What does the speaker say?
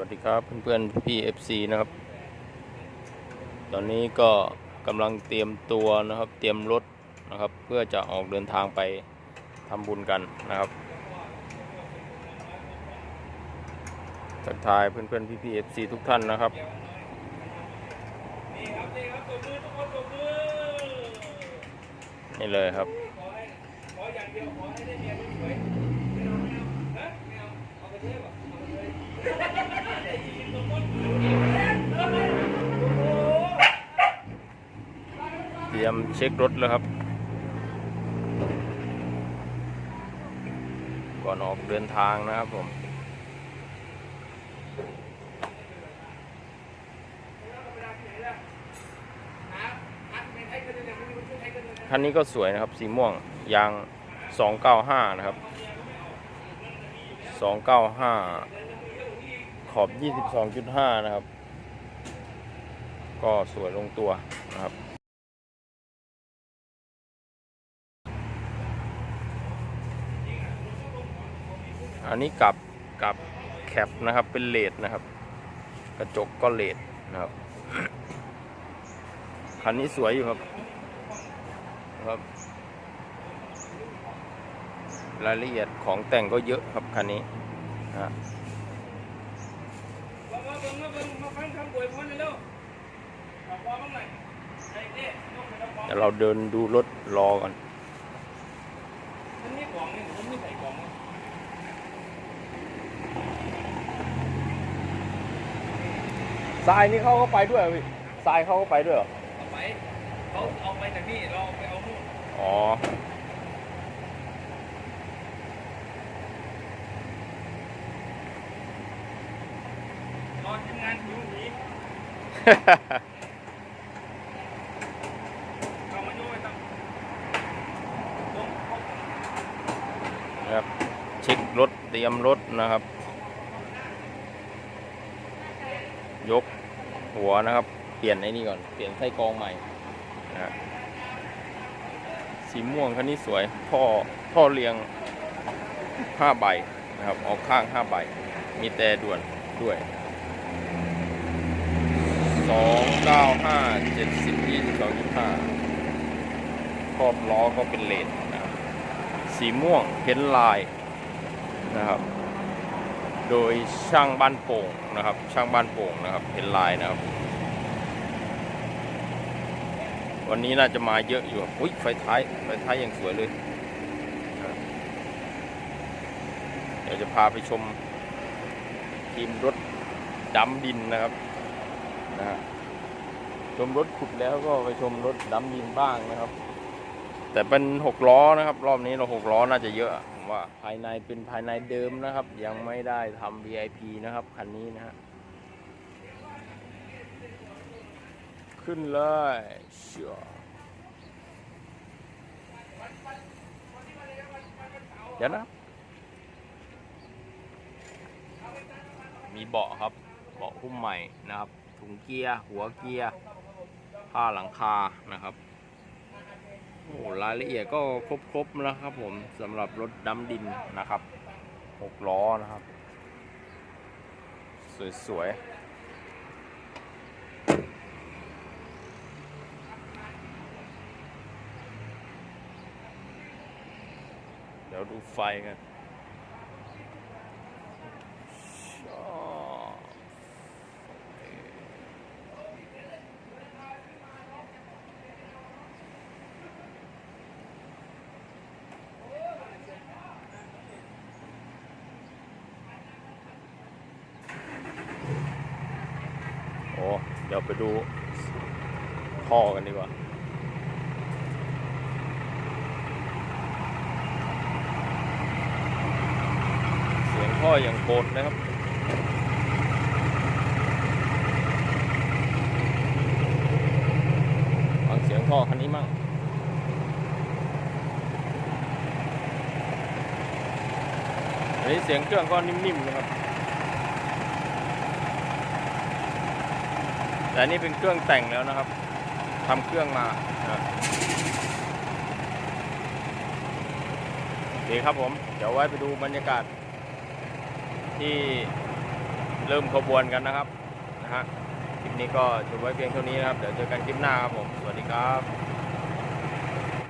วัสดีครับเพื่อนๆพี่เอฟซีนะครับ ตอนนี้ก็กำลังเตรียมตัวนะครับ เตรียมรถนะครับ เพื่อจะออกเดินทางไปทำบุญกันนะครับทักทายเพื่อนๆพี่ๆเอฟซีทุกท่านนะครับนี่เลยครับ เต รียมเช็ครถแล้วครับ ก่อนออกเดินทางนะครับผมคันนี้ก็สวยนะครับ สีม่วงยาง 295 นะครับ 295 ขอบ 22.5 นะครับ ก็สวยลงตัวนะครับ อันนี้กับกับแคปนะครับเป็นเลดนะครับ กระจกก็เลดนะครับคันนี้สวยอยู่ครับครับ รายละเอียดของแต่งก็เยอะครับคันนี้นะฮะเบิ่งมาเบิ่งมาฟังคำอวยพรหน่อยเร็วขอพรบ้างหน่อยไอ้เด้ยกไปรับพรเดี๋ยวเราเดินดูรถรอก่อน มันมีกล่องนี่ผมไม่ใส่กล่องนะ ทรายนี่เขาก็ไปด้วยเหรอพี่ทรายเขาก็ไปด้วยเหรอเอาไปเขาเอาไปจากนี่เราเอาไปเอานู่นอ๋อรอทีมงานอยู่หนีเขามาโยนไปตั้งลงนะครับเช็ครถเตรียมรถนะครับ ยก หัวนะครับ เปลี่ยนไอ้นี่ก่อน เปลี่ยนไส้กรองใหม่นะสีม่วงคันนี้สวย ท่อ ท่อเรียง5ใบนะครับ ออกข้าง5ใบ มีแต่ด่วนด้วย2 9 5 70 22 5ขอบล้อก็เป็นเลนนะครับ สีม่วงเพ้นลายนะครับ โดยช่างบ้านโป่งนะครับ ช่างบ้านโป่งนะครับเพ้นลายนะครับ วันนี้น่าจะมาเยอะอยู่อุ้ยไฟท้ายไฟท้ายยังสวยเลยนะครับเดี๋ยวจะพาไปชมทีมรถดำดินนะครับนะชมรถขุดแล้วก็ไปชมรถดำดินบ้างนะครับ แต่เป็นหกล้อนะครับ รอบนี้เราหกล้อน่าจะเยอะผมว่าภายในเป็นภายในเดิมนะครับ ยังไม่ได้ทำ VIP นะครับคันนี้นะฮะขึ้นเลยเชียวเดี๋ยวนะมีเบาะครับ เบาะหุ้มใหม่นะครับ ถุงเกียร์ หัวเกียร์ ผ้าหลังคานะครับ โอ้รายละเอียดก็ครบๆแล้วครับผมสำหรับรถดำดินนะครับหกล้อนะครับ สวยๆเดี๋ยวดูไฟกัน ดี๋ยวไปดูท่อกันดีกว่าเสียงท่ออย่างโกดนะครับฟังเสียงท่อคันนี้มั่งอันนี้เสียงเครื่องก็นิ่มๆนะครับ แต่นี่เป็นเครื่องแต่งแล้วนะครับทำเครื่องมาดีครับโอเคครับผม เดี๋ยวไว้ไปดูบรรยากาศ ที่เริ่มขบวนกันนะครับนะฮะคลิปนี้ก็จบไว้เพียงเท่านี้นะครับ เดี๋ยวเจอกันคลิปหน้าครับผม สวัสดีครับ